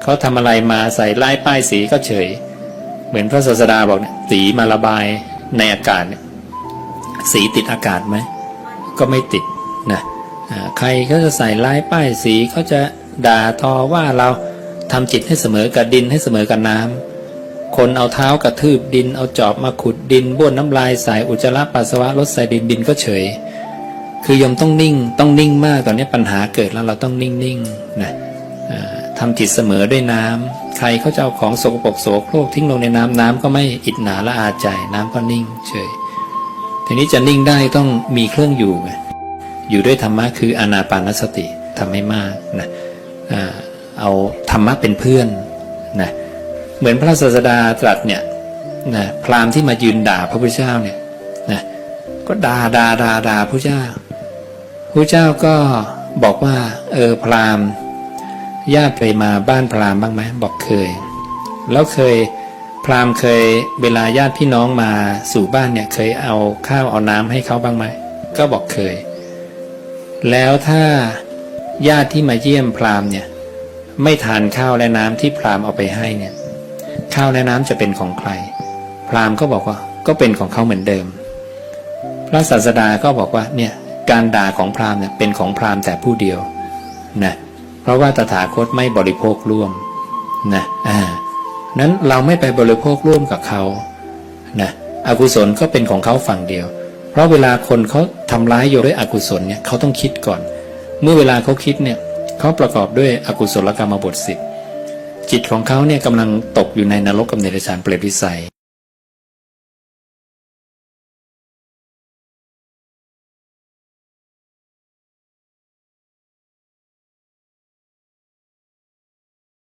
เขาทำอะไรมาใส่ลายป้ายสีก็เฉย เหมือนพระศาสดาบอกเนี่ยสีมาระบายในอากาศเนี่ยสีติดอากาศไหมก็ไม่ติดนะใครก็จะใส่ลายป้ายสีเขาจะด่าทอว่าเราทำจิตให้เสมอกับดินให้เสมอกับน้ำคนเอาเท้ากระทืบดิน เอาจอบมาขุดดินบ้วนน้ำลายใส่อุจจาระปัสสาวะลดใส่ดินดินก็เฉย คือยมต้องนิ่งต้องนิ่งมากตอนนี้ปัญหาเกิดแล้วเราต้องนิ่งๆนะอ่า ทำจิตเสมอด้วยน้ำ ใครเขาจะเอาของสกปรกโสโครกทิ้งลงในน้ำน้ำก็ไม่อิดหนาละอาใจ น้ำก็นิ่งเฉย ทีนี้จะนิ่งได้ต้องมีเครื่องอยู่ไงอยู่ด้วยธรรมะคืออนาปานสติทำให้มากนะเอาธรรมะเป็นเพื่อนนะเหมือนพระศาสดาตรัสเนี่ยนะพราหมณ์ที่มายืนด่าพระพุทธเจ้าเนี่ยนะก็ด่าด่าด่าด่าพระเจ้าพระเจ้าก็บอกว่าเออพราหมณ์ ญาติเคยมาบ้านพราหมณ์บ้างไหมบอกเคย แล้วเคยพราหมณ์เคยเวลาญาติพี่น้องมาสู่บ้านเนี่ยเคยเอาข้าวเอาน้ำให้เขาบ้างไหมก็บอกเคย แล้วถ้าญาติที่มาเยี่ยมพราหมณ์เนี่ยไม่ทานข้าวและน้ำที่พราหมณ์เอาไปให้เนี่ยข้าวและน้ำจะเป็นของใคร พราหมณ์ก็บอกว่าก็เป็นของเขาเหมือนเดิม พระศาสดาก็บอกว่าเนี่ยการด่าของพราหมณ์เนี่ยเป็นของพราหมณ์แต่ผู้เดียวนะ เพราะว่าตถาคตไม่บริโภคร่วมนะอ่านั้นเราไม่ไปบริโภคร่วมกับเขานะอกุศลก็เป็นของเขาฝั่งเดียว เพราะเวลาคนเขาทำร้ายโยด้วยอกุศลเนี่ยเขาต้องคิดก่อน เมื่อเวลาเขาคิดเนี่ยเขาประกอบด้วยอกุศลกรรมบทสิบจิตของเขาเนี่ยกำลังตกอยู่ในนรกกับเนรชานเปรตวิสัย